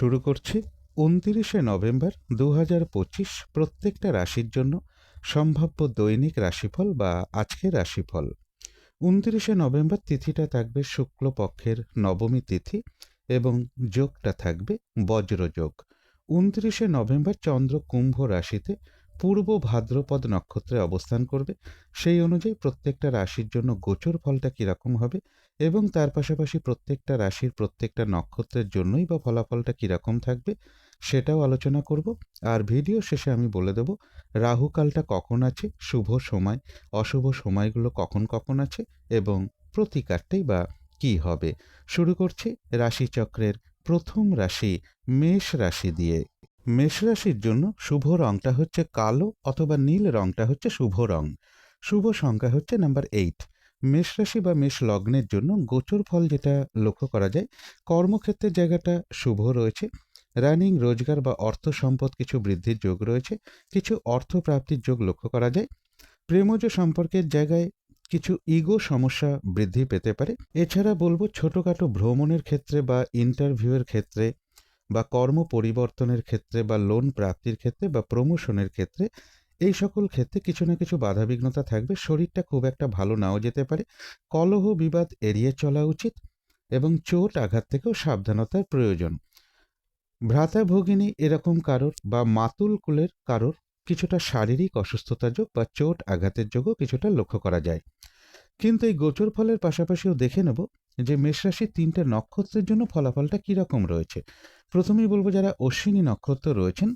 শুরু করছি উনতিরিশে নভেম্বর দু পঁচিশ প্রত্যেকটা রাশির জন্য সম্ভাব্য দৈনিক রাশিফল বা আজকের রাশিফল। উনতিরিশে নভেম্বর তিথিটা থাকবে শুক্লপক্ষের নবমী তিথি এবং যোগটা থাকবে বজ্রযোগ। উনত্রিশে নভেম্বর চন্দ্র কুম্ভ রাশিতে পূর্ব ভাদ্রপদ নক্ষত্রে অবস্থান করবে। সেই অনুযায়ী প্রত্যেকটা রাশির জন্য গোচর ফলটা কীরকম হবে এবং তার পাশাপাশি প্রত্যেকটা রাশির প্রত্যেকটা নক্ষত্রের জন্যই বা ফলাফলটা কীরকম থাকবে সেটাও আলোচনা করব। আর ভিডিও শেষে আমি বলে দেব, রাহুকালটা কখন আছে, শুভ সময়, অশুভ সময়গুলো কখন কখন আছে এবং প্রতিকারটাই বা কী হবে। শুরু করছি রাশিচক্রের প্রথম রাশি, মেষ রাশি দিয়ে। মেষ রাশির জন্য শুভ রংটা হচ্ছে কালো অথবা নীল রংটা হচ্ছে শুভ রং। শুভ সংখ্যা হচ্ছে নাম্বার এইট মেষরাশি বা মেষ লগ্নের জন্য গোচর ফল যেটা লক্ষ্য করা যায়, কর্মক্ষেত্রের জায়গাটা শুভ রয়েছে রানিং রোজগার বা অর্থ সম্পদ কিছু বৃদ্ধির যোগ রয়েছে, কিছু অর্থ প্রাপ্তির যোগ লক্ষ্য করা যায়। প্রেমজ সম্পর্কের জায়গায় কিছু ইগো সমস্যা বৃদ্ধি পেতে পারে। এছাড়া বলব ছোটোখাটো ভ্রমণের ক্ষেত্রে বা ইন্টারভিউয়ের ক্ষেত্রে বা কর্ম পরিবর্তনের ক্ষেত্রে বা লোন প্রাপ্তির ক্ষেত্রে বা প্রমোশনের ক্ষেত্রে এই সকল ক্ষেত্রে কিছু না কিছু বাধাবিঘ্নতা থাকবে। শরীরটা খুব একটা ভালো নাও যেতে পারে। কলহ বিবাদ এড়িয়ে চলা উচিত এবং চোট আঘাত থেকেও সাবধানতার প্রয়োজন। ভ্রাতা ভগিনী এরকম কারোর বা মাতুল কুলের কারোর কিছুটা শারীরিক অসুস্থতা যোগ বা চোট আঘাতের যোগও কিছুটা লক্ষ্য করা যায়। কিন্তু এই গোচর ফলের পাশাপাশিও দেখে নেব যে মেষরাশির তিনটে নক্ষত্রের জন্য ফলাফলটা কীরকম রয়েছে? প্রথমেই বলব যারা অশ্বিনী নক্ষত্র রয়েছেন,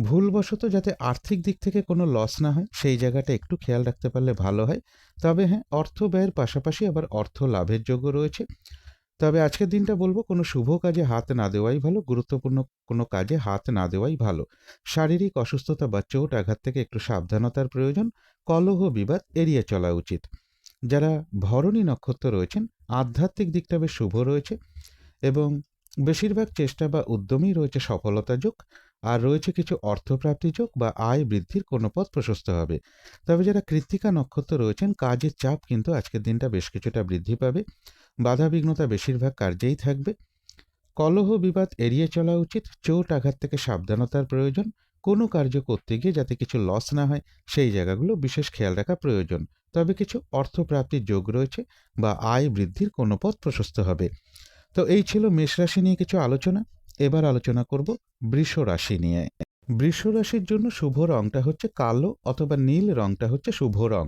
ভুলবশত যাতে আর্থিক দিক থেকে কোনো লস না হয়, সেই জায়গাটা একটু খেয়াল রাখতে পারলে ভালো হয়। তবে হ্যাঁ অর্থ ব্যয়ের পাশাপাশি আবার অর্থ লাভের যোগ্য রয়েছে। তবে আজকের দিনটা বলব কোনো শুভ কাজে হাত না দেওয়াই ভালো, গুরুত্বপূর্ণ কোনো কাজে হাত না দেওয়াই ভালো। শারীরিক অসুস্থতা বা চোট আঘাত থেকে একটু সাবধানতার প্রয়োজন, কলহ বিবাদ এড়িয়ে চলা উচিত। যারা ভরণী নক্ষত্র রয়েছেন, আধ্যাত্মিক দিকটা বেশ শুভ রয়েছে এবং বেশিরভাগ চেষ্টা বা উদ্যমই রয়েছে সফলতা যোগ আর রয়েছে কিছু অর্থপ্রাপ্তি যোগ বা আয় বৃদ্ধির কোনো পথ প্রশস্ত হবে। তবে যারা কৃত্তিকা নক্ষত্র রয়েছেন, কাজের চাপ কিন্তু আজকের দিনটা বেশ কিছুটা বৃদ্ধি পাবে। বাধা বিঘ্নতা বেশিরভাগ কার্যেই থাকবে। কলহ বিবাদ এড়িয়ে চলা উচিত, চোট আঘাত থেকে সাবধানতার প্রয়োজন। কোনো কার্য করতে গিয়ে যাতে কিছু লস না হয়, সেই জায়গাগুলো বিশেষ খেয়াল রাখা প্রয়োজন। তবে কিছু অর্থপ্রাপ্তির যোগ রয়েছে বা আয় বৃদ্ধির কোনো পথ প্রশস্ত হবে। তো এই ছিল মেষ রাশি নিয়ে কিছু আলোচনা। এবার আলোচনা করব বৃষ রাশি নিয়ে। বৃষ রাশির জন্য শুভ রংটা হচ্ছে কালো অথবা নীল রংটা হচ্ছে শুভ রং।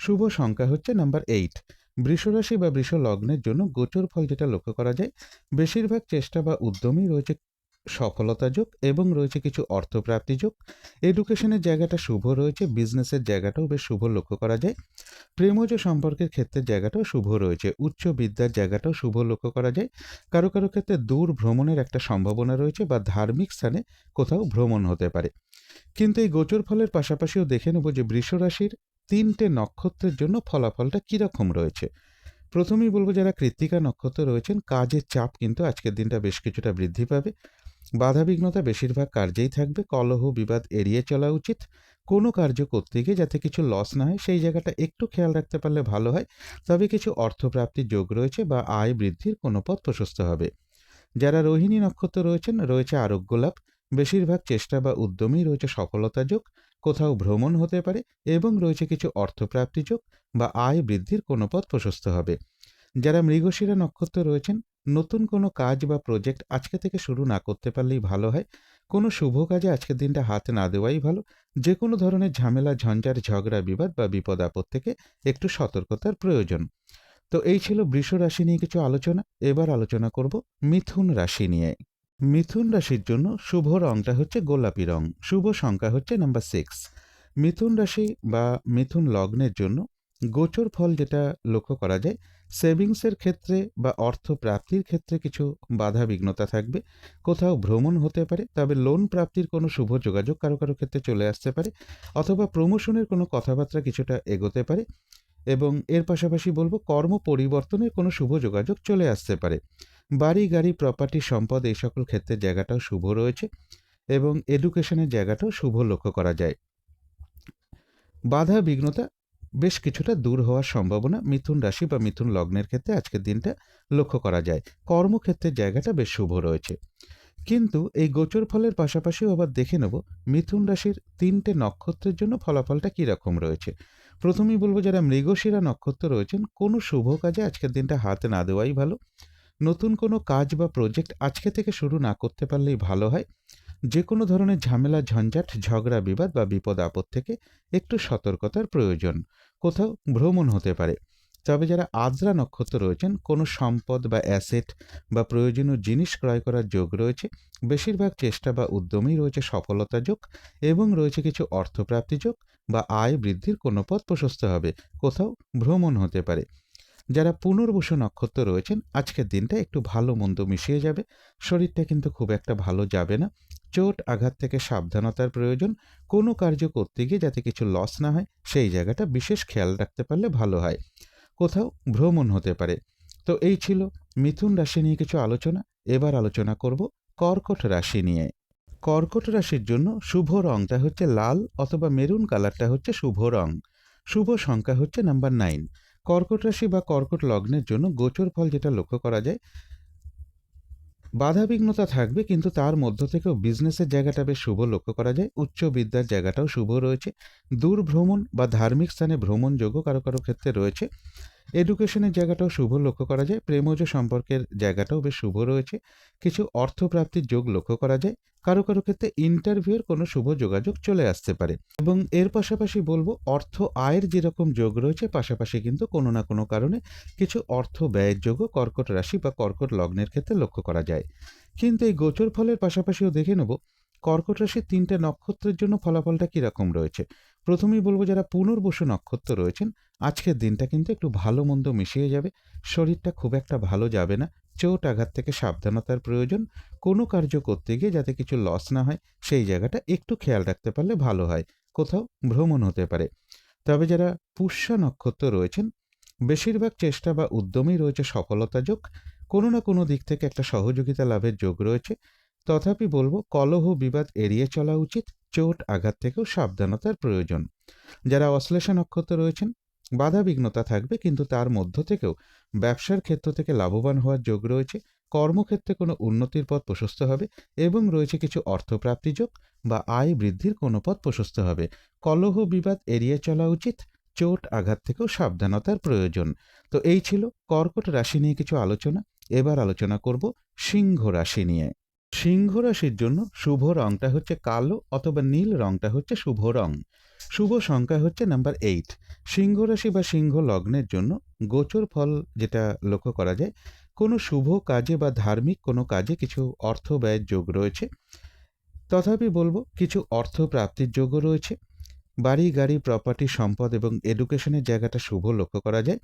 শুভ সংখ্যা হচ্ছে নাম্বার এইট। বৃষরাশি বা বৃষ লগ্নের জন্য গোচর ফল যেটা লক্ষ্য করা যায়, বেশিরভাগ চেষ্টা বা উদ্যমই রয়েছে সফলতা যোগ এবং রয়েছে কিছু অর্থপ্রাপ্তি যোগ। এডুকেশনের জায়গাটা শুভ রয়েছে বিজনেসের জায়গাটাও বেশ শুভ লক্ষ্য করা যায়। প্রেমজ সম্পর্কের ক্ষেত্রে জায়গাটাও শুভ রয়েছে, উচ্চ বিদ্যার জায়গাটাও শুভ লক্ষ্য করা যায়। কারও কারও ক্ষেত্রে দূর ভ্রমণের একটা সম্ভাবনা রয়েছে বা ধার্মিক স্থানে কোথাও ভ্রমণ হতে পারে। কিন্তু এই গোচর ফলের পাশাপাশিও দেখে নেব যে বৃষরাশির তিনটে নক্ষত্রের জন্য ফলাফলটা কীরকম রয়েছে। প্রথমেই বলব যারা কৃত্তিকা নক্ষত্র রয়েছেন, কাজের চাপ কিন্তু আজকের দিনটা বেশ কিছুটা বৃদ্ধি পাবে। বাধাবিঘ্নতা বেশিরভাগ কার্যেই থাকবে। কলহ, বিবাদ এড়িয়ে চলা উচিত। কোনো কার্য করতে গিয়ে যাতে কিছু লস না হয়, সেই জায়গাটা একটু খেয়াল রাখতে পারলে ভালো হয়। তবে কিছু অর্থপ্রাপ্তির যোগ রয়েছে বা আয় বৃদ্ধির কোনো পথ প্রশস্ত হবে। যারা রোহিণী নক্ষত্র রয়েছেন, রয়েছে আরোগ্য লাভ। বেশিরভাগ চেষ্টা বা উদ্যমেই রয়েছে সফলতা যোগ। কোথাও ভ্রমণ হতে পারে এবং রয়েছে কিছু অর্থপ্রাপ্তি যোগ বা আয় বৃদ্ধির কোনো পথ প্রশস্ত হবে। যারা মৃগশিরা নক্ষত্র রয়েছেন নতুন কোনো কাজ বা প্রজেক্ট আজকে থেকে শুরু না করতে পারলেই ভালো হয়। কোনো শুভ কাজে আজকের দিনটা হাত না দেওয়াই ভালো। যে কোনো ধরনের ঝামেলা ঝঞ্ঝার ঝগড়া, বিবাদ বা বিপদ আপদ থেকে একটু সতর্কতার প্রয়োজন। তো এই ছিল বৃষ রাশি নিয়ে কিছু আলোচনা। এবার আলোচনা করব মিথুন রাশি নিয়ে। মিথুন রাশির জন্য শুভ রংটা হচ্ছে গোলাপি রং। শুভ সংখ্যা হচ্ছে নাম্বার সিক্স মিথুন রাশি বা মিথুন লগ্নের জন্য গোচর ফল যেটা লক্ষ্য করা যায় সেভিংসের ক্ষেত্রে বা অর্থ প্রাপ্তির ক্ষেত্রে কিছু বাধা বিঘ্নতা থাকবে। কোথাও ভ্রমণ হতে পারে, তবে লোন প্রাপ্তির কোনো শুভ যোগাযোগ কারও কারও ক্ষেত্রে চলে আসতে পারে, অথবা প্রমোশনের কোনো কথাবার্তা কিছুটা এগোতে পারে এবং এর পাশাপাশি বলব কর্ম পরিবর্তনের কোনো শুভ যোগাযোগ চলে আসতে পারে। বাড়ি, গাড়ি প্রপার্টি সম্পদ এই সকল ক্ষেত্রে জায়গাটাও শুভ রয়েছে এবং এডুকেশনের জায়গাটাও শুভ লক্ষ্য করা যায়। বাধা বিঘ্নতা বেশ কিছুটা দূর হওয়ার সম্ভাবনা মিথুন রাশি বা মিথুন লগ্নের ক্ষেত্রে আজকের দিনটা লক্ষ্য করা যায়। কর্মক্ষেত্রের জায়গাটা বেশ শুভ রয়েছে। কিন্তু এই গোচর ফলের পাশাপাশিও আবার দেখে নেব মিথুন রাশির তিনটে নক্ষত্রের জন্য ফলাফলটা কী রকম রয়েছে। প্রথমেই বলব যারা মৃগশিরা নক্ষত্র রয়েছেন, কোনো শুভ কাজে আজকের দিনটা হাতে না দেওয়াই ভালো। নতুন কোনো কাজ বা প্রজেক্ট আজকে থেকে শুরু না করতে পারলেই ভালো হয়। যে কোনো ধরনের ঝামেলা, ঝঞ্ঝাট, ঝগড়া, বিবাদ বা বিপদ আপদ থেকে একটু সতর্কতার প্রয়োজন। কোথাও ভ্রমণ হতে পারে। তবে যারা আদ্রা নক্ষত্র রয়েছেন, কোনো সম্পদ বা অ্যাসেট বা প্রয়োজনীয় জিনিস ক্রয় করার যোগ রয়েছে, বেশিরভাগ চেষ্টা বা উদ্যমেই রয়েছে সফলতা যোগ এবং রয়েছে কিছু অর্থপ্রাপ্তি যোগ বা আয় বৃদ্ধির কোনো পথ প্রশস্ত হবে, কোথাও ভ্রমণ হতে পারে। যারা পুনর্বসু নক্ষত্র রয়েছেন, আজকের দিনটা একটু ভালো মন্দ মিশিয়ে যাবে, শরীরটা কিন্তু খুব একটা ভালো যাবে না চোট, আঘাত থেকে সাবধানতার প্রয়োজন, কোনো কার্য করতে গিয়ে যাতে কিছু লস না হয়, সেই জায়গাটা বিশেষ খেয়াল রাখতে পারলে ভালো হয়। কোথাও ভ্রমণ হতে পারে। তো এই ছিল মিথুন রাশি নিয়ে কিছু আলোচনা। এবার আলোচনা করব কর্কট রাশি নিয়ে। কর্কট রাশির জন্য শুভ রংটা হচ্ছে লাল অথবা মেরুন কালারটা হচ্ছে শুভ রং। শুভ সংখ্যা হচ্ছে নাম্বার নাইন কর্কট রাশি বা কর্কট লগ্নের জন্য গোচর ফল যেটা লক্ষ্য করা যায় বাধাবিঘ্নতা থাকবে, কিন্তু তার মধ্য থেকেও বিজনেসের জায়গাটা বেশ শুভ লক্ষ্য করা যায়। উচ্চ বিদ্যার জায়গাটাও শুভ রয়েছে। দূর ভ্রমণ বা ধার্মিক স্থানে ভ্রমণযোগ্য কারও কারও ক্ষেত্রে রয়েছে। এডুকেশনের জায়গাটাও শুভ, লক্ষ্য করা যায়। প্রেমজ সম্পর্কের জায়গাটাও বেশ শুভ রয়েছে। কিছু অর্থপ্রাপ্তির যোগ লক্ষ্য করা যায়। কারও কারও ক্ষেত্রে ইন্টারভিউয়ের কোনো শুভ যোগাযোগ চলে আসতে পারে। এবং এর পাশাপাশি বলব, অর্থ আয়ের যেরকম যোগ রয়েছে, পাশাপাশি কিন্তু কোনো না কোনো কারণে কিছু অর্থ ব্যয়ের যোগও কর্কট রাশি বা কর্কট লগ্নের ক্ষেত্রে লক্ষ্য করা যায়। কিন্তু এই গোচর ফলের পাশাপাশিও দেখে নেব, কর্কট রাশির তিনটে নক্ষত্রের জন্য ফলাফলটা কীরকম রয়েছে? প্রথমেই বলব যারা পুনর্বসু নক্ষত্র রয়েছেন, আজকের দিনটা কিন্তু একটু ভালো মন্দ মিশিয়ে যাবে। শরীরটা খুব একটা ভালো যাবে না। চোট আঘাত থেকে সাবধানতার প্রয়োজন। কোনো কার্য করতে গিয়ে যাতে কিছু লস না হয়, সেই জায়গাটা একটু খেয়াল রাখতে পারলে ভালো হয়। কোথাও ভ্রমণ হতে পারে। তবে যারা পুষ্যা নক্ষত্র রয়েছেন, বেশিরভাগ চেষ্টা বা উদ্যমেই রয়েছে সফলতা যোগ। কোনো না কোনো দিক থেকে একটা সহযোগিতা লাভের যোগ রয়েছে। তথাপি বলব, কলহ বিবাদ এড়িয়ে চলা উচিত, চোট আঘাত থেকেও সাবধানতার প্রয়োজন। যারা অশ্লেষা নক্ষত্র রয়েছেন, বাধা বিঘ্নতা থাকবে, কিন্তু তার মধ্য থেকেও ব্যবসার ক্ষেত্র থেকে লাভবান হওয়ার যোগ রয়েছে, কর্মক্ষেত্রে কোনো উন্নতির পথ প্রশস্ত হবে এবং রয়েছে কিছু অর্থপ্রাপ্তি যোগ বা আয় বৃদ্ধির কোনো পথ প্রশস্ত হবে। কলহ বিবাদ এড়িয়ে চলা উচিত, চোট আঘাত থেকেও সাবধানতার প্রয়োজন। তো এই ছিল কর্কট রাশি নিয়ে কিছু আলোচনা, এবার আলোচনা করব সিংহ রাশি নিয়ে। সিংহ রাশির জন্য শুভ রংটা হচ্ছে কালো অথবা নীল রংটা হচ্ছে শুভ রং। শুভ সংখ্যা হচ্ছে নাম্বার এইট সিংহ রাশি বা সিংহ লগ্নের জন্য গোচর ফল যেটা লক্ষ্য করা যায়, কোনো শুভ কাজে বা ধার্মিক কোনো কাজে কিছু অর্থ ব্যয়ের যোগ রয়েছে। তথাপি বলব, কিছু অর্থ প্রাপ্তির যোগও রয়েছে। বাড়ি, গাড়ি প্রপার্টি সম্পদ এবং এডুকেশনের জায়গাটা শুভ লক্ষ্য করা যায়।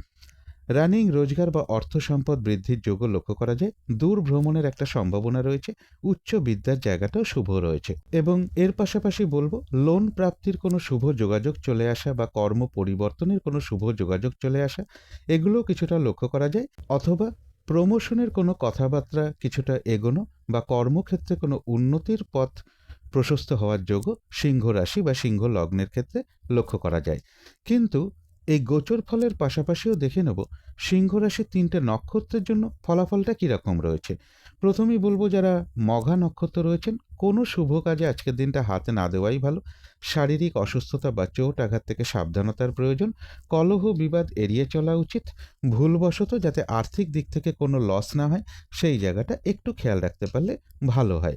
রানিং, রোজগার বা অর্থ সম্পদ বৃদ্ধির যোগও লক্ষ্য করা যায়। দূর ভ্রমণের একটা সম্ভাবনা রয়েছে, উচ্চ বিদ্যার জায়গাটাও শুভ রয়েছে। এবং এর পাশাপাশি বলব, লোন প্রাপ্তির কোনো শুভ যোগাযোগ চলে আসা বা কর্ম পরিবর্তনের কোনো শুভ যোগাযোগ চলে আসা এগুলো কিছুটা লক্ষ্য করা যায়। অথবা প্রমোশনের কোনো কথাবার্তা কিছুটা এগোনো বা কর্মক্ষেত্রে কোনো উন্নতির পথ প্রশস্ত হওয়ার যোগও সিংহ রাশি বা সিংহ লগ্নের ক্ষেত্রে লক্ষ্য করা যায়। কিন্তু এই গোচর ফলের পাশাপাশিও দেখে নেব সিংহ রাশির তিনটে নক্ষত্রের জন্য ফলাফলটা কীরকম রয়েছে। প্রথমেই বলব যারা মঘা নক্ষত্র রয়েছেন, কোনো শুভ কাজে আজকের দিনটা হাতে না দেওয়াই ভালো। শারীরিক অসুস্থতা বা চোট আঘাত থেকে সাবধানতার প্রয়োজন। কলহ বিবাদ এড়িয়ে চলা উচিত। ভুলবশত যাতে আর্থিক দিক থেকে কোনো লস না হয়, সেই জায়গাটা একটু খেয়াল রাখতে পারলে ভালো হয়।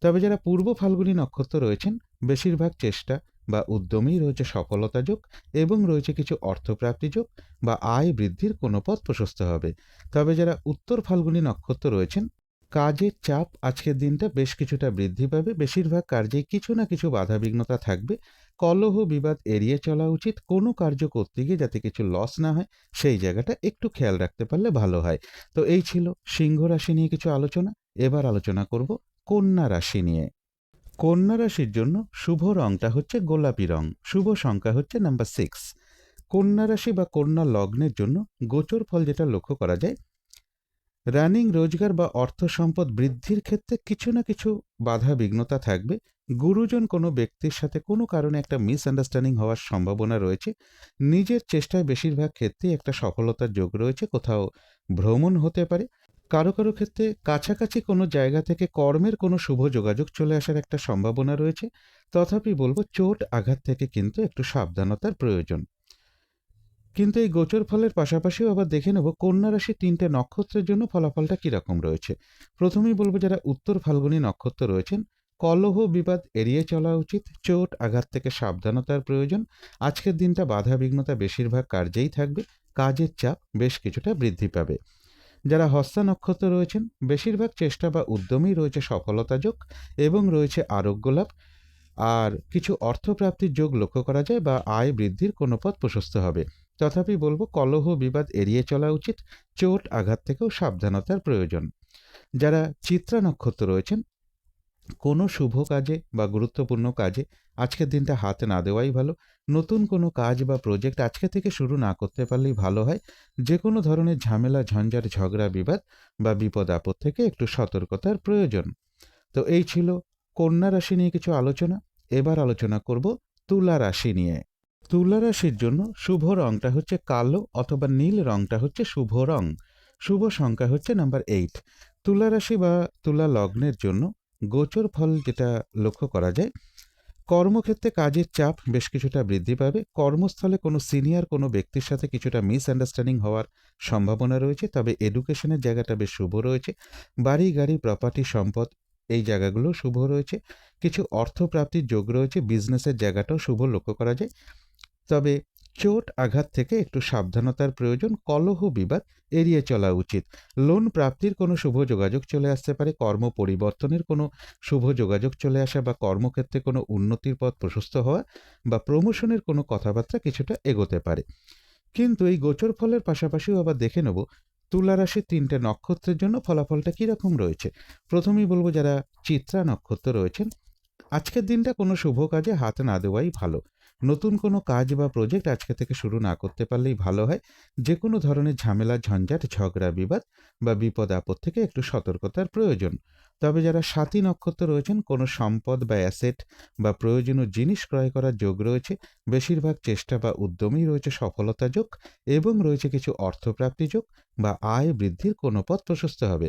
তবে যারা পূর্ব ফাল্গুনী নক্ষত্র রয়েছেন, বেশিরভাগ চেষ্টা বা উদ্যমেই রয়েছে সফলতা যোগ এবং রয়েছে কিছু অর্থপ্রাপ্তি যোগ বা আয় বৃদ্ধির কোনো পথ প্রশস্ত হবে। তবে যারা উত্তর ফাল্গুনি নক্ষত্র রয়েছেন কাজের চাপ আজকের দিনটা বেশ কিছুটা বৃদ্ধি পাবে। বেশিরভাগ কার্যে কিছু না কিছু বাধাবিঘ্নতা থাকবে। কলহ বিবাদ এড়িয়ে চলা উচিত। কোনো কার্য করতে গিয়ে যাতে কিছু লস না হয়, সেই জায়গাটা একটু খেয়াল রাখতে পারলে ভালো হয়। তো এই ছিল সিংহ রাশি নিয়ে কিছু আলোচনা। এবার আলোচনা করব কন্যা রাশি নিয়ে। কন্যা রাশির জন্য শুভ রংটা হচ্ছে গোলাপি রং। শুভ সংখ্যা হচ্ছে নাম্বার সিক্স কন্যা রাশি বা কন্যা লগ্নের জন্য গোচর ফল যেটা লক্ষ্য করা যায়, রানিং রোজগার বা অর্থ সম্পদ বৃদ্ধির ক্ষেত্রে কিছু না কিছু বাধা বিঘ্নতা থাকবে। গুরুজন কোনো ব্যক্তির সাথে কোনো কারণে একটা মিসআন্ডারস্ট্যান্ডিং হওয়ার সম্ভাবনা রয়েছে। নিজের চেষ্টায় বেশিরভাগ ক্ষেত্রেই একটা সফলতার যোগ রয়েছে। কোথাও ভ্রমণ হতে পারে কারও কারও ক্ষেত্রে কাছাকাছি কোনো জায়গা থেকে কর্মের কোনো শুভ যোগাযোগ চলে আসার একটা সম্ভাবনা রয়েছে। তথাপি বলব চোট আঘাত থেকে কিন্তু একটু সাবধানতার প্রয়োজন। কিন্তু এই গোচর ফলের পাশাপাশিও আবার দেখে নেব কন্যা রাশি তিনটে নক্ষত্রের জন্য ফলাফলটা কীরকম রয়েছে। প্রথমেই বলব যারা উত্তর ফাল্গুনী নক্ষত্র রয়েছেন, কলহ বিবাদ এড়িয়ে চলা উচিত, চোট আঘাত থেকে সাবধানতার প্রয়োজন। আজকের দিনটা বাধা বিঘ্নতা বেশিরভাগ কার্যেই থাকবে, কাজের চাপ বেশ কিছুটা বৃদ্ধি পাবে। যারা হস্তা নক্ষত্র রয়েছেন, বেশিরভাগ চেষ্টা বা উদ্যমই রয়েছে সফলতা যোগ এবং রয়েছে আরোগ্য লাভ। আর কিছু অর্থপ্রাপ্তির যোগ লক্ষ্য করা যায় বা আয় বৃদ্ধির কোনো পথ প্রশস্ত হবে। তথাপি বলব, কলহ বিবাদ এড়িয়ে চলা উচিত, চোট আঘাত থেকেও সাবধানতার প্রয়োজন। যারা চিত্রা নক্ষত্র রয়েছেন কোনো শুভ কাজে বা গুরুত্বপূর্ণ কাজে আজকের দিনটা হাতে না দেওয়াই ভালো। নতুন কোনো কাজ বা প্রজেক্ট আজকে থেকে শুরু না করতে পারলেই ভালো হয়। যে কোনো ধরনের ঝামেলা, ঝঞ্ঝাট, ঝগড়া, বিবাদ বা বিপদ আপদ থেকে একটু সতর্কতার প্রয়োজন। তো এই ছিল কন্যা রাশি নিয়ে কিছু আলোচনা। এবার আলোচনা করব তুলা রাশি নিয়ে। তুলা রাশির জন্য শুভ রংটা হচ্ছে কালো অথবা নীল রংটা হচ্ছে শুভ রং। শুভ সংখ্যা হচ্ছে নাম্বার এইট তুলা রাশি বা তুলা লগ্নের জন্য গোচর ফল যেটা লক্ষ্য করা যায়, কর্মক্ষেত্রে কাজের চাপ বেশ কিছুটা বৃদ্ধি পাবে। কর্মস্থলে কোনো সিনিয়র, কোনো ব্যক্তির সাথে কিছুটা মিসআন্ডারস্ট্যান্ডিং হওয়ার সম্ভাবনা রয়েছে, তবে এডুকেশনের জায়গাটা বেশ শুভ রয়েছে। বাড়ি, গাড়ি প্রপার্টি সম্পদ এই জায়গাগুলো শুভ রয়েছে। কিছু অর্থপ্রাপ্তির যোগ রয়েছে বিজনেসের জায়গাটাও শুভ লক্ষ্য করা যায়। তবে চোট আঘাত থেকে একটু সাবধানতার প্রয়োজন, কলহ বিবাদ এড়িয়ে চলা উচিত। লোন প্রাপ্তির কোনো শুভ যোগাযোগ চলে আসতে পারে, কর্ম পরিবর্তনের কোনো শুভ যোগাযোগ চলে আসা বা কর্মক্ষেত্রে কোনো উন্নতির পথ প্রশস্ত হওয়া বা প্রমোশনের কোনো কথাবার্তা কিছুটা এগোতে পারে। কিন্তু এই গোচর ফলের পাশাপাশিও আবার দেখে নেব তুলা রাশির তিনটে নক্ষত্রের জন্য ফলাফলটা কীরকম রয়েছে। প্রথমেই বলব যারা চিত্রা নক্ষত্র রয়েছেন, আজকের দিনটা কোনো শুভ কাজে হাত না দেওয়াই ভালো। নতুন কোনো কাজ বা প্রজেক্ট আজকে থেকে শুরু না করতে পারলেই ভালো হয়। যে কোনো ধরনের ঝামেলা, ঝঞ্ঝাট, ঝগড়া, বিবাদ বা বিপদ আপদ থেকে একটু সতর্কতার প্রয়োজন। তবে যারা সাথী নক্ষত্র রয়েছেন, কোনো সম্পদ বা অ্যাসেট বা প্রয়োজনীয় জিনিস ক্রয় করার যোগ রয়েছে, বেশিরভাগ চেষ্টা বা উদ্যমেই রয়েছে সফলতা যোগ এবং রয়েছে কিছু অর্থপ্রাপ্তি যোগ বা আয় বৃদ্ধির কোনো পথ প্রশস্ত হবে।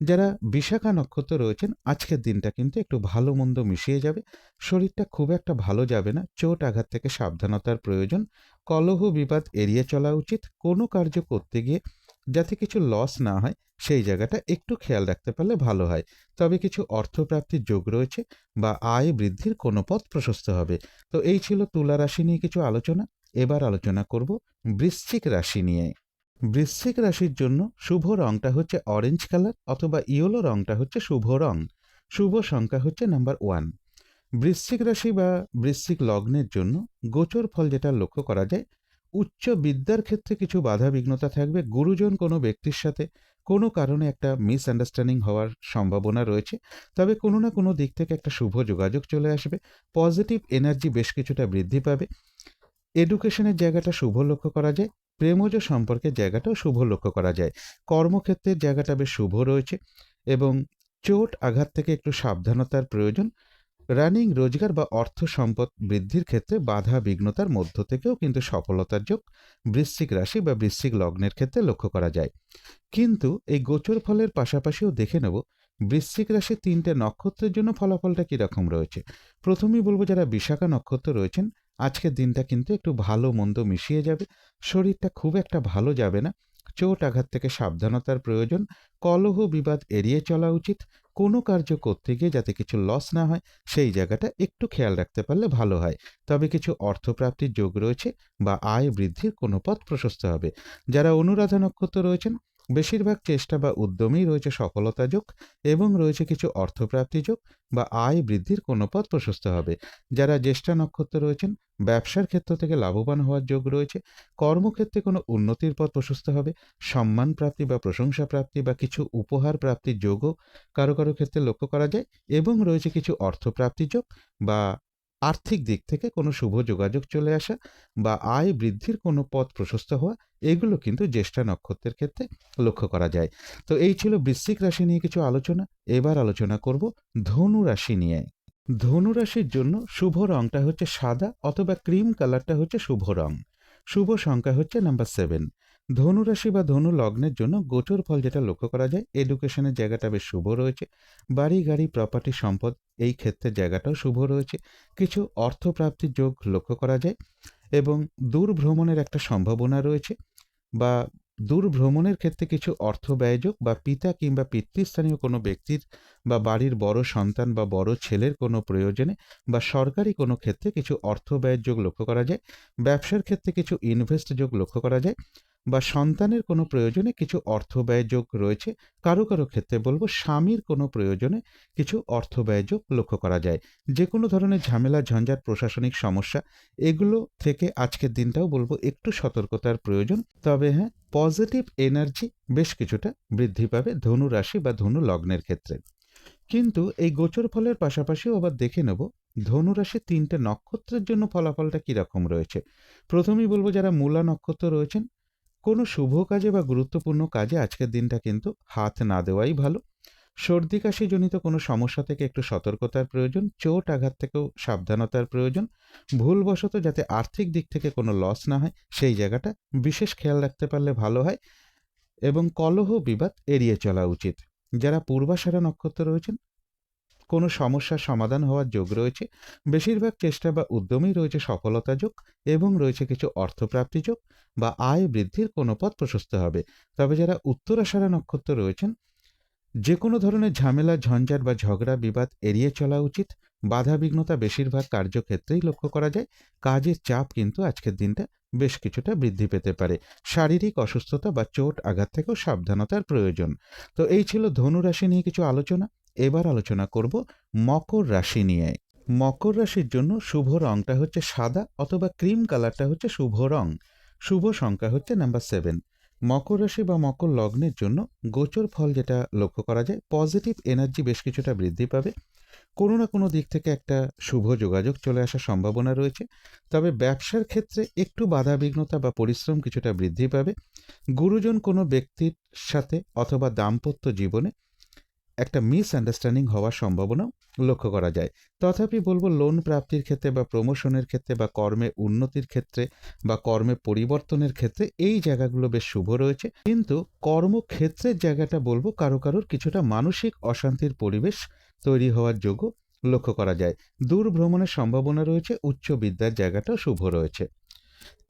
যারা বিশাখা নক্ষত্র রয়েছেন, আজকের দিনটা কিন্তু একটু ভালো মন্দ মিশিয়ে যাবে। শরীরটা খুব একটা ভালো যাবে না। চোট আঘাত থেকে সাবধানতার প্রয়োজন। কলহ বিবাদ এড়িয়ে চলা উচিত। কোনো কার্য করতে গিয়ে যাতে কিছু লস না হয়, সেই জায়গাটা একটু খেয়াল রাখতে পারলে ভালো হয়। তবে কিছু অর্থপ্রাপ্তির যোগ রয়েছে বা আয় বৃদ্ধির কোনো পথ প্রশস্ত হবে। তো এই ছিল তুলা রাশি নিয়ে কিছু আলোচনা। এবার আলোচনা করব বৃশ্চিক রাশি নিয়ে। বৃশ্চিক রাশির জন্য শুভ রংটা হচ্ছে অরেঞ্জ কালার অথবা ইয়েলো রংটা হচ্ছে শুভ রং। শুভ সংখ্যা হচ্ছে নাম্বার ওয়ান বৃশ্চিক রাশি বা বৃশ্চিক লগ্নের জন্য গোচর ফল যেটা লক্ষ্য করা যায়, উচ্চ বিদ্যার ক্ষেত্রে কিছু বাধা বিঘ্নতা থাকবে। গুরুজন কোনো ব্যক্তির সাথে কোনো কারণে একটা মিসআন্ডারস্ট্যান্ডিং হওয়ার সম্ভাবনা রয়েছে। তবে কোনো না কোনো দিক থেকে একটা শুভ যোগাযোগ চলে আসবে। পজিটিভ এনার্জি বেশ কিছুটা বৃদ্ধি পাবে। এডুকেশনের জায়গাটা শুভ লক্ষ্য করা যায়। প্রেমজ সম্পর্কের জায়গাটাও শুভ লক্ষ্য করা যায়। কর্মক্ষেত্রের জায়গাটা বেশ শুভ রয়েছে এবং চোট আঘাত থেকে একটু সাবধানতার প্রয়োজন। রানিং রোজগার বা অর্থ সম্পদ বৃদ্ধির ক্ষেত্রে বাধা বিঘ্নতার মধ্য থেকেও কিন্তু সফলতার যোগ বৃশ্চিক রাশি বা বৃশ্চিক লগ্নের ক্ষেত্রে লক্ষ্য করা যায়। কিন্তু এই গোচর ফলের পাশাপাশিও দেখে নেব বৃশ্চিক রাশির তিনটে নক্ষত্রের জন্য ফলাফলটা কীরকম রয়েছে। প্রথমেই বলব যারা বিশাখা নক্ষত্র রয়েছেন আজকের দিনটা কিন্তু একটু ভালো মন্দ মিশিয়ে যাবে। শরীরটা খুব একটা ভালো যাবে না। চোট আঘাত থেকে সাবধানতার প্রয়োজন। কলহ বিবাদ এড়িয়ে চলা উচিত। কোনো কার্য করতে গিয়ে যাতে কিছু লস না হয়, সেই জায়গাটা একটু খেয়াল রাখতে পারলে ভালো হয়। তবে কিছু অর্থপ্রাপ্তির যোগ রয়েছে বা আয় বৃদ্ধির কোনো পথ প্রশস্ত হবে। যারা অনুরাধা নক্ষত্র রয়েছেন বেশিরভাগ চেষ্টা বা উদ্যমেই রয়েছে সফলতা যোগ এবং রয়েছে কিছু অর্থপ্রাপ্তি যোগ বা আয় বৃদ্ধির কোনো পথ প্রশস্ত হবে। যারা জ্যেষ্ঠা নক্ষত্র রয়েছেন, ব্যবসার ক্ষেত্র থেকে লাভবান হওয়ার যোগ রয়েছে, কর্মক্ষেত্রে কোনো উন্নতির পথ প্রশস্ত হবে, সম্মান প্রাপ্তি বা প্রশংসা প্রাপ্তি বা কিছু উপহার প্রাপ্তির যোগও কারও কারও ক্ষেত্রে লক্ষ্য করা যায় এবং রয়েছে কিছু অর্থপ্রাপ্তি যোগ বা আর্থিক দিক থেকে কোনো শুভ যোগাযোগ চলে আসা বা আয় বৃদ্ধির কোনো পথ প্রশস্ত হওয়া, এগুলো কিন্তু জ্যেষ্ঠা নক্ষত্রের ক্ষেত্রে লক্ষ্য করা যায়। তো এই ছিল বৃশ্চিক রাশি নিয়ে কিছু আলোচনা। এবার আলোচনা করব ধনু রাশি নিয়ে। ধনু রাশির জন্য শুভ রংটা হচ্ছে সাদা অথবা ক্রিম কালারটা হচ্ছে শুভ রং। শুভ সংখ্যা হচ্ছে নাম্বার সেভেন। ধনুরাশি বা ধনু লগ্নের জন্য গোচর ফল যেটা লক্ষ্য করা যায় এডুকেশনের জায়গাটা বেশ শুভ রয়েছে। বাড়ি, গাড়ি প্রপার্টি সম্পদ, এই ক্ষেত্রে জায়গাটাও শুভ রয়েছে। কিছু অর্থপ্রাপ্তির যোগ লক্ষ্য করা যায় এবং দূর ভ্রমণের একটা সম্ভাবনা রয়েছে বা দূর ভ্রমণের ক্ষেত্রে কিছু অর্থ ব্যয়যোগ বা পিতা কিংবা পিতৃস্থানীয় কোনো ব্যক্তির বা বাড়ির বড় সন্তান বা বড় ছেলের কোনো প্রয়োজনে বা সরকারি কোনো ক্ষেত্রে কিছু অর্থ ব্যয়ের যোগ লক্ষ্য করা যায়। ব্যবসার ক্ষেত্রে কিছু ইনভেস্ট যোগ লক্ষ্য করা যায়। বা সন্তানের কোনো প্রয়োজনে কিছু অর্থ ব্যয়যোগ রয়েছে, কারও কারও ক্ষেত্রে বলব স্বামীর কোনো প্রয়োজনে কিছু অর্থ ব্যয়যোগ লক্ষ্য করা যায়। যে কোনো ধরনের ঝামেলা, ঝঞ্ঝাট, প্রশাসনিক সমস্যা, এগুলো থেকে আজকের দিনটাও বলব একটু সতর্কতার প্রয়োজন। তবে হ্যাঁ পজিটিভ এনার্জি বেশ কিছুটা বৃদ্ধি পাবে ধনু রাশি বা ধনু লগ্নের ক্ষেত্রে। কিন্তু এই গোচর ফলের পাশাপাশিও আবার দেখে নেব ধনুরাশির তিনটে নক্ষত্রের জন্য ফলাফলটা কীরকম রয়েছে। প্রথমেই বলব যারা মূলা নক্ষত্র রয়েছেন কোনো শুভ কাজে বা গুরুত্বপূর্ণ কাজে আজকের দিনটা কিন্তু হাত না দেওয়াই ভালো। সর্দি কাশিজনিত কোনো সমস্যা থেকে একটু সতর্কতার প্রয়োজন, চোট আঘাত থেকেও সাবধানতার প্রয়োজন, ভুলবশত যাতে আর্থিক দিক থেকে কোনো লস না হয়, সেই জায়গাটা বিশেষ খেয়াল রাখতে পারলে ভালো হয় এবং কলহ বিবাদ এড়িয়ে চলা উচিত। যারা পূর্বাশারা নক্ষত্র রয়েছেন কোনো সমস্যার সমাধান হওয়ার যোগ রয়েছে। বেশিরভাগ চেষ্টা বা উদ্যমেই রয়েছে সফলতা যোগ এবং রয়েছে কিছু অর্থপ্রাপ্তি যোগ বা আয় বৃদ্ধির কোনো পথ প্রশস্ত হবে। তবে যারা উত্তরাশারা নক্ষত্র রয়েছেন যে কোনো ধরনের ঝামেলা, ঝঞ্ঝাট বা ঝগড়া, বিবাদ এড়িয়ে চলা উচিত। বাধা বিঘ্নতা বেশিরভাগ কার্যক্ষেত্রেই লক্ষ্য করা যায়। কাজের চাপ কিন্তু আজকের দিনটা বেশ কিছুটা বৃদ্ধি পেতে পারে। শারীরিক অসুস্থতা বা চোট আঘাত থেকেও সাবধানতার প্রয়োজন। তো এই ছিল ধনুরাশি নিয়ে কিছু আলোচনা। এবার আলোচনা করব মকর রাশি নিয়ে। মকর রাশির জন্য শুভ রংটা হচ্ছে সাদা অথবা ক্রিম কালারটা হচ্ছে শুভ রং। শুভ সংখ্যা হচ্ছে নাম্বার সেভেন। মকর রাশি বা মকর লগ্নের জন্য গোচর ফল যেটা লক্ষ্য করা যায়, পজিটিভ এনার্জি বেশ কিছুটা বৃদ্ধি পাবে। কোনো না কোনো দিক থেকে একটা শুভ যোগাযোগ চলে আসার সম্ভাবনা রয়েছে। তবে ব্যবসার ক্ষেত্রে একটু বাধা বিঘ্নতা বা পরিশ্রম কিছুটা বৃদ্ধি পাবে। গুরুজন কোনো ব্যক্তির সাথে অথবা দাম্পত্য জীবনে একটা মিস আন্ডারস্ট্যান্ডিং হওয়ার সম্ভাবনা লক্ষ্য করা যায়। তথাপি বলব লোন প্রাপ্তির ক্ষেত্রে বা প্রমোশনের ক্ষেত্রে বা কর্মে উন্নতির ক্ষেত্রে বা কর্মে পরিবর্তনের ক্ষেত্রে এই জায়গাগুলো বেশ শুভ রয়েছে। কিন্তু কর্মক্ষেত্রের জায়গাটা বলব, কারও কারোর কিছুটা মানসিক অশান্তির পরিবেশ তৈরি হওয়ার যোগ্য লক্ষ্য করা যায়। দূর ভ্রমণের সম্ভাবনা রয়েছে, উচ্চ বিদ্যার জায়গাটাও শুভ রয়েছে।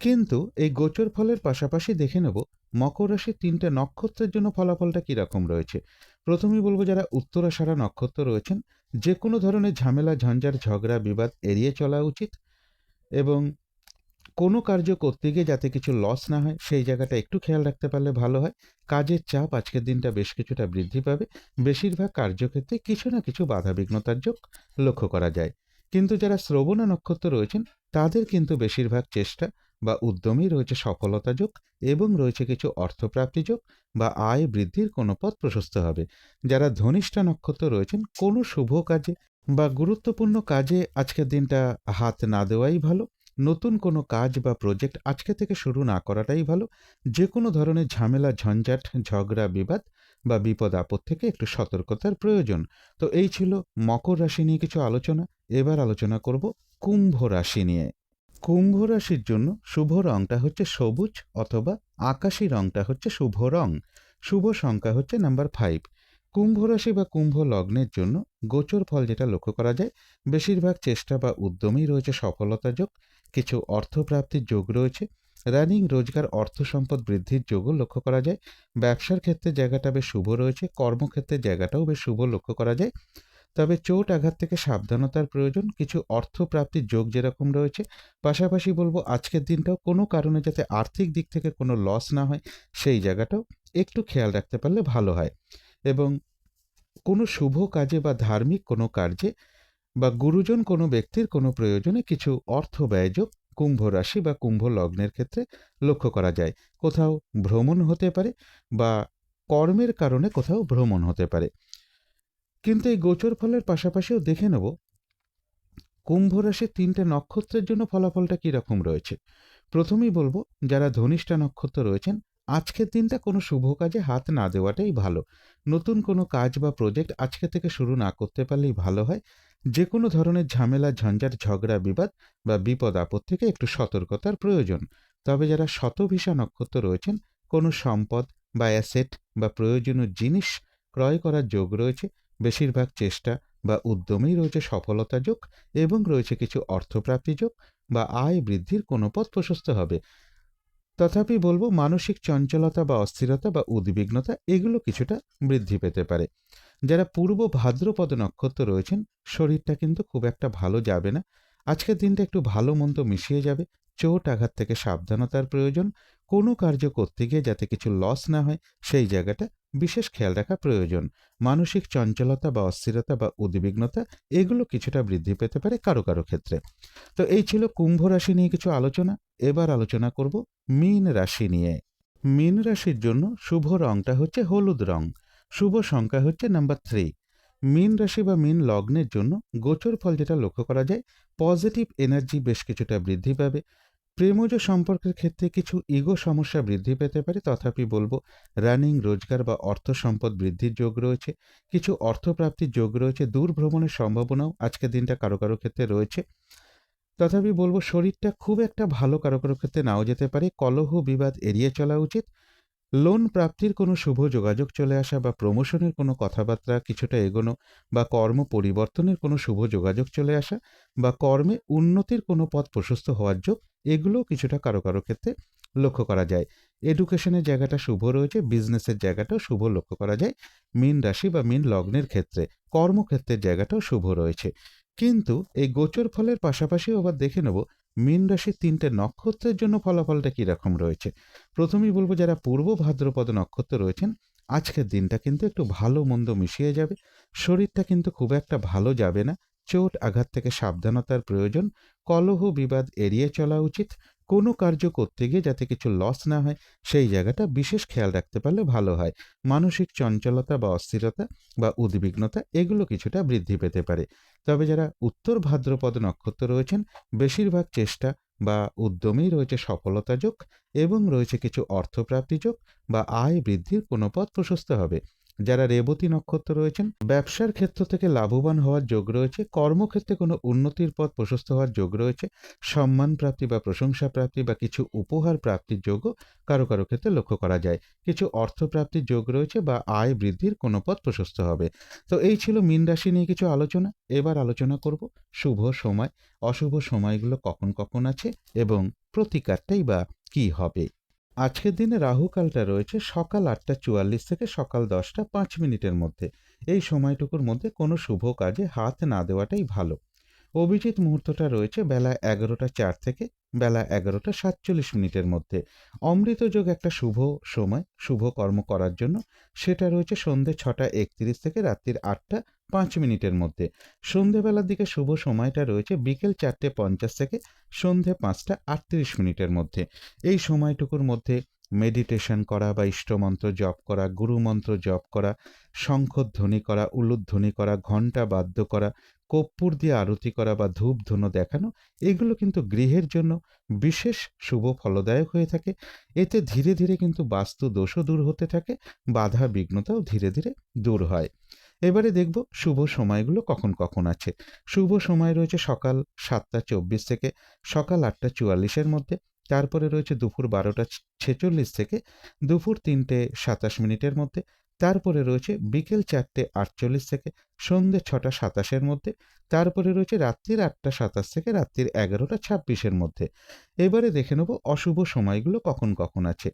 কিন্তু এই গোচর ফলের পাশাপাশি দেখে নেব, মকর রাশির তিনটে নক্ষত্রের জন্য ফলাফলটা কীরকম রয়েছে। প্রথমেই বলব যারা উত্তরাষাঢ়া নক্ষত্র রয়েছেন যে কোনো ধরনের ঝামেলা ঝঞ্ঝাট ঝগড়া, বিবাদ এড়িয়ে চলা উচিত এবং কোনো কার্য করতে গিয়ে যাতে কিছু লস না হয়, সেই জায়গাটা একটু খেয়াল রাখতে পারলে ভালো হয়। কাজের চাপ আজকের দিনটা বেশ কিছুটা বৃদ্ধি পাবে। বেশিরভাগ কার্যক্ষেত্রে কিছু না কিছু বাধাবিঘ্নতার যোগ লক্ষ্য করা যায়। কিন্তু যারা শ্রবণা নক্ষত্র রয়েছেন তাদের কিন্তু বেশিরভাগ চেষ্টা বা উদ্যমেই রয়েছে সফলতা যোগ এবং রয়েছে কিছু অর্থপ্রাপ্তি যোগ বা আয় বৃদ্ধির কোনো পথ প্রশস্ত হবে। যারা ধনিষ্ঠা নক্ষত্র রয়েছেন, কোনো শুভ কাজে বা গুরুত্বপূর্ণ কাজে আজকের দিনটা হাত না দেওয়াই ভালো। নতুন কোনো কাজ বা প্রজেক্ট আজকে থেকে শুরু না করাটাই ভালো। যে কোনো ধরনের ঝামেলা, ঝঞ্ঝাট, ঝগড়া, বিবাদ বা বিপদ আপদ থেকে একটু সতর্কতার প্রয়োজন। তো এই ছিল মকর রাশি নিয়ে কিছু আলোচনা। এবার আলোচনা করব কুম্ভ রাশি নিয়ে। কুম্ভ রাশির জন্য শুভ রংটা হচ্ছে সবুজ অথবা আকাশি রংটা হচ্ছে শুভ রং। শুভ সংখ্যা হচ্ছে নাম্বার ফাইভ। কুম্ভ রাশি বা কুম্ভ লগ্নের জন্য গোচর ফল যেটা লক্ষ্য করা যায়, বেশিরভাগ চেষ্টা বা উদ্যমেই রয়েছে সফলতা যোগ। কিছু অর্থপ্রাপ্তির যোগ রয়েছে। রানিং রোজগার, অর্থ সম্পদ বৃদ্ধির যোগও লক্ষ্য করা যায়। ব্যবসার ক্ষেত্রে জায়গাটা বেশ শুভ রয়েছে, কর্মক্ষেত্রে জায়গাটাও বেশ শুভ লক্ষ্য করা যায়। তবে চোট আঘাত থেকে সাবধানতার প্রয়োজন, কিছু অর্থ প্রাপ্তির যোগ যেরকম রয়েছে। পাশাপাশি বলব, আজকের দিনটাও কোনো কারণে যাতে আর্থিক দিক থেকে কোনো লস না হয়, সেই জায়গাটাও একটু খেয়াল রাখতে পারলে ভালো হয়। এবং কোনো শুভ কাজে বা ধার্মিক কোনো কার্যে বা গুরুজন কোনো ব্যক্তির কোনো প্রয়োজনে কিছু অর্থ ব্যয়যোগ কুম্ভ রাশি বা কুম্ভ লগ্নের ক্ষেত্রে লক্ষ্য করা যায়। কোথাও ভ্রমণ হতে পারে বা কর্মের কারণে কোথাও ভ্রমণ হতে পারে। কিন্তু এই গোচর ফলের পাশাপাশিও দেখে নেব, কুম্ভ রাশির তিনটে নক্ষত্রের জন্য ফলাফলটা কীরকম রয়েছে? প্রথমেই বলব, যারা ধনিষ্ঠা নক্ষত্র রয়েছেন আজকের দিনটা কোনো শুভ কাজে হাত না দেওয়াটাই ভালো। নতুন কোনো কাজ বা প্রজেক্ট আজকে থেকে শুরু না করতে পারলেই ভালো হয়। যে কোনো ধরনের ঝামেলা, ঝঞ্ঝাট, ঝগড়া, বিবাদ বা বিপদ আপদ থেকে একটু সতর্কতার প্রয়োজন। তবে যারা শতভিসা নক্ষত্র রয়েছেন, কোনো সম্পদ বা অ্যাসেট বা প্রয়োজনীয় জিনিস ক্রয় করার যোগ রয়েছে, বেশিরভাগ চেষ্টা বা উদ্যমেই রয়েছে সফলতা যোগ এবং রয়েছে কিছু অর্থপ্রাপ্তি যোগ বা আয় বৃদ্ধির কোনো পথ প্রশস্ত হবে। তথাপি বলব মানসিক চঞ্চলতা বা অস্থিরতা বা উদ্বিগ্নতা এগুলো কিছুটা বৃদ্ধি পেতে পারে। যারা পূর্ব ভাদ্রপদ নক্ষত্র রয়েছেন, শরীরটা কিন্তু খুব একটা ভালো যাবে না। আজকের দিনটা একটু ভালো মন্দ মিশিয়ে যাবে। চোট আঘাত থেকে সাবধানতার প্রয়োজন। কোনো কার্য করতে গিয়ে যাতে কিছু লস না হয়, সেই জায়গাটা বিশেষ খেয়াল রাখা প্রয়োজন। মানসিক চঞ্চলতা বা অস্থিরতা বা উদ্বিগ্নতা, এগুলো কিছুটা বৃদ্ধি পেতে পারে কারও কারও ক্ষেত্রে। তো এই ছিল কুম্ভ রাশি নিয়ে কিছু আলোচনা। এবার আলোচনা করব মীন রাশি নিয়ে। মীন রাশির জন্য শুভ রংটা হচ্ছে হলুদ রং। শুভ সংখ্যা হচ্ছে নাম্বার থ্রি মীন রাশি বা মীন লগ্নের জন্য গোচর ফল যেটা লক্ষ্য করা যায়, পজিটিভ এনার্জি বেশ কিছুটা বৃদ্ধি পাবে। প্রেমজ সম্পর্কের ক্ষেত্রে কিছু ইগো সমস্যা বৃদ্ধি পেতে পারে। তথাপি বলব রানিং রোজগার বা অর্থ সম্পদ বৃদ্ধির যোগ রয়েছে। কিছু অর্থপ্রাপ্তির যোগ রয়েছে। দূর ভ্রমণের সম্ভাবনাও আজকের দিনটা কারও কারও ক্ষেত্রে রয়েছে। তথাপি বলব, শরীরটা খুব একটা ভালো কারও কারও ক্ষেত্রে নাও যেতে পারে। কলহ, বিবাদ এড়িয়ে চলা উচিত। লোন প্রাপ্তির কোনো শুভ যোগাযোগ চলে আসা বা প্রমোশনের কোনো কথাবার্তা কিছুটা এগোনো বা কর্ম পরিবর্তনের কোনো শুভ যোগাযোগ চলে আসা বা কর্মে উন্নতির কোনো পথ প্রশস্ত হওয়ার যোগ এগুলোও কিছুটা কারও কারও ক্ষেত্রে লক্ষ্য করা যায়। এডুকেশনের জায়গাটা শুভ রয়েছে বিজনেসের জায়গাটাও শুভ লক্ষ্য করা যায়, মিন রাশি বা মিন লগ্নের ক্ষেত্রে কর্মক্ষেত্রের জায়গাটাও শুভ রয়েছে। কিন্তু এই গোচর ফলের পাশাপাশিও আবার দেখে নেব, মীন রাশির তিনটে নক্ষত্রের জন্য ফলাফলটা কীরকম রয়েছে। প্রথমেই বলব যারা পূর্ব ভাদ্রপদ নক্ষত্র রয়েছেন, আজকের দিনটা কিন্তু একটু ভালো মন্দ মিশিয়ে যাবে, শরীরটা কিন্তু খুব একটা ভালো যাবে না চোট, আঘাত থেকে সাবধানতার প্রয়োজন, কলহ, বিবাদ এড়িয়ে চলা উচিত, কোনো কার্য করতে গিয়ে যাতে কিছু লস না হয়, সেই জায়গাটা বিশেষ খেয়াল রাখতে পারলে ভালো হয়। মানসিক চঞ্চলতা বা অস্থিরতা বা উদ্বিগ্নতা এগুলো কিছুটা বৃদ্ধি পেতে পারে। তবে যারা উত্তর ভাদ্রপদ নক্ষত্র রয়েছেন, বেশিরভাগ চেষ্টা বা উদ্যমেই রয়েছে সফলতা যোগ এবং রয়েছে কিছু অর্থপ্রাপ্তি যোগ বা আয় বৃদ্ধির কোনো পথ প্রশস্ত হবে। যারা রেবতী নক্ষত্র রয়েছেন, ব্যবসার ক্ষেত্র থেকে লাভবান হওয়ার যোগ রয়েছে, কর্মক্ষেত্রে কোনো উন্নতির পথ প্রশস্ত হওয়ার যোগ রয়েছে, সম্মান প্রাপ্তি বা প্রশংসা প্রাপ্তি বা কিছু উপহার প্রাপ্তির যোগও কারও কারও ক্ষেত্রে লক্ষ্য করা যায়। কিছু অর্থপ্রাপ্তির যোগ রয়েছে বা আয় বৃদ্ধির কোনো পথ প্রশস্ত হবে। তো এই ছিল মীন রাশি নিয়ে কিছু আলোচনা। এবার আলোচনা করব, শুভ সময়, অশুভ সময়গুলো কখন কখন আছে এবং প্রতিকারটাই বা কি হবে? আজকের দিনে রাহুকালটা রয়েছে সকাল আটটা চুয়াল্লিশ থেকে সকাল দশটা পাঁচ মিনিটের মধ্যে। এই সময়টুকুর মধ্যে কোনো শুভ কাজে হাত না দেওয়াটাই ভালো। অভিজিৎ মুহূর্তটা রয়েছে বেলা এগারোটা চার থেকে বেলা এগারোটা সাতচল্লিশ মিনিটের মধ্যে। অমৃত যোগ একটা শুভ সময়, শুভ কর্ম করার জন্য। সেটা রয়েছে সন্ধে ছটা একত্রিশ থেকে রাত্রির আটটা পাঁচ মিনিটের মধ্যে। সন্ধেবেলার দিকে শুভ সময়টা রয়েছে বিকেল চারটে পঞ্চাশ থেকে সন্ধে পাঁচটা আটত্রিশ মিনিটের মধ্যে। এই সময়টুকুর মধ্যে মেডিটেশন করা বা ইষ্টমন্ত্র জপ করা, গুরুমন্ত্র জপ করা, শঙ্খধ্বনি করা, উলুধ্বনি করা, ঘণ্টা বাদ্য করা কর্পূর দিয়ে আরতি করা বা ধূপ ধুনো দেখানো, এগুলো কিন্তু গৃহের জন্য বিশেষ শুভ ফলদায়ক হয়ে থাকে। এতে ধীরে ধীরে কিন্তু বাস্তু দোষও দূর হতে থাকে, বাধা বিঘ্নতাও ধীরে ধীরে দূর হয়। এবারে দেখব শুভ সময়গুলো কখন কখন আছে। শুভ সময় রয়েছে সকাল সাতটা চব্বিশ থেকে সকাল আটটা চুয়াল্লিশের মধ্যে, তারপরে রয়েছে দুপুর বারোটা ছেচল্লিশ থেকে দুপুর তিনটে সাতাশ মিনিটের মধ্যে তারপরে রয়েছে বিকেল চারটে আটচল্লিশ থেকে সন্ধ্যে ছটা সাতাশের মধ্যে, তারপরে রয়েছে রাত্রির আটটা সাতাশ থেকে রাত্রির এগারোটা ছাব্বিশের মধ্যে। এবারে দেখে নেব অশুভ সময়গুলো কখন কখন আছে।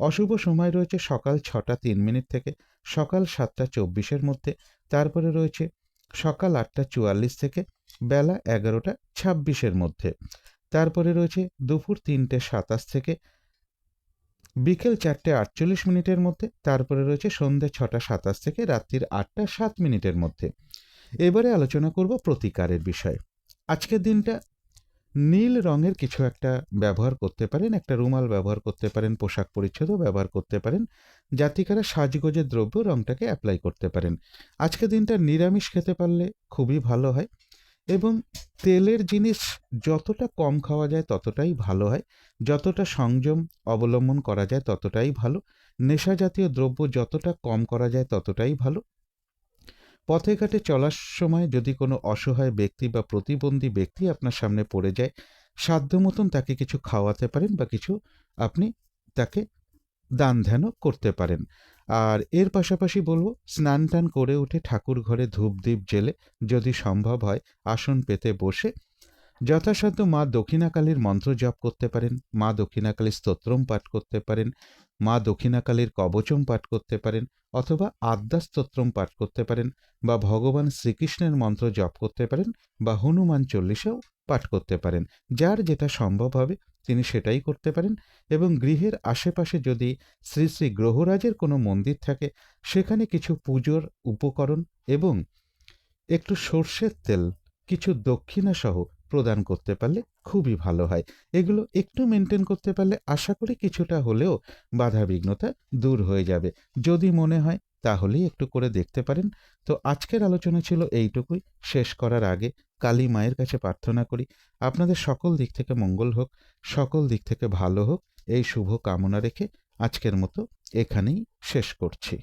অশুভ সময় রয়েছে সকাল ছটা তিন মিনিট থেকে সকাল সাতটা চব্বিশের মধ্যে, তারপরে রয়েছে সকাল আটটা চুয়াল্লিশ থেকে বেলা এগারোটা ছাব্বিশের মধ্যে, তারপরে রয়েছে দুপুর তিনটে সাতাশ থেকে বিকেল চারটে আটচল্লিশ মিনিটের মধ্যে, তারপরে রয়েছে সন্ধ্যে ছটা সাতাশ থেকে রাত্রির আটটা সাত মিনিটের মধ্যে। এবারে আলোচনা করব প্রতিকারের বিষয়ে। আজকের দিনটা নীল রঙের কিছু একটা ব্যবহার করতে পারেন, একটা রুমাল ব্যবহার করতে পারেন, পোশাক পরিচ্ছদও ব্যবহার করতে পারেন, জাতিকারা সাজগোজের দ্রব্য রঙটাকে অ্যাপ্লাই করতে পারেন। আজকের দিনটা নিরামিষ খেতে পারলে খুবই ভালো হয়। এবং তেলের জিনিস যতটা কম খাওয়া যায় ততটাই ভালো হয়। যতটা সংযম অবলম্বন করা যায় ততটাই ভালো। নেশা জাতীয় দ্রব্য যতটা কম করা যায় ততটাই ভালো। পথে ঘাটে চলার সময় যদি কোনো অসহায় ব্যক্তি বা প্রতিবন্ধী ব্যক্তি আপনার সামনে পড়ে যায়, সাধ্য মতন তাকে কিছু খাওয়াতে পারেন বা কিছু আপনি তাকে দান ধ্যানও করতে পারেন। আর এর পাশাপাশি বলব, স্নান টান করে উঠে ঠাকুর ঘরে ধূপদীপ জেলে যদি সম্ভব হয় আসন পেতে বসে যথাসাধ্য মা দক্ষিণাকালীর মন্ত্র জপ করতে পারেন, মা দক্ষিণাকালীর স্তোত্রম পাঠ করতে পারেন, মা দক্ষিণাকালীর কবচম পাঠ করতে পারেন অথবা আদ্যা স্তোত্রম পাঠ করতে পারেন বা ভগবান শ্রীকৃষ্ণের মন্ত্র জপ করতে পারেন বা হনুমান চল্লিশাও পাঠ করতে পারেন। যার যেটা সম্ভব হবে তিনি সেটাই করতে পারেন এবং গৃহের আশেপাশে যদি শ্রী শ্রী গ্রহরাজের কোনো মন্দির থাকে, সেখানে কিছু পুজোর উপকরণ এবং একটু সর্ষের তেল, কিছু দক্ষিণা সহ প্রদান করতে পারলে খুবই ভালো হয়। এগুলো একটু মেনটেন করতে পারলে আশা করি কিছুটা হলেও বাধাবিঘ্নতা দূর হয়ে যাবে। যদি মনে হয় তাহলেই একটু করে দেখতে পারেন। তো আজকের আলোচনা ছিল এইটুকুই। শেষ করার আগে কালী মায়ের কাছে প্রার্থনা করি। আপনাদের সকল দিক থেকে মঙ্গল হোক, সকল দিক থেকে ভালো হোক, এই শুভ কামনা রেখে আজকের মতো এখানেই শেষ করছি।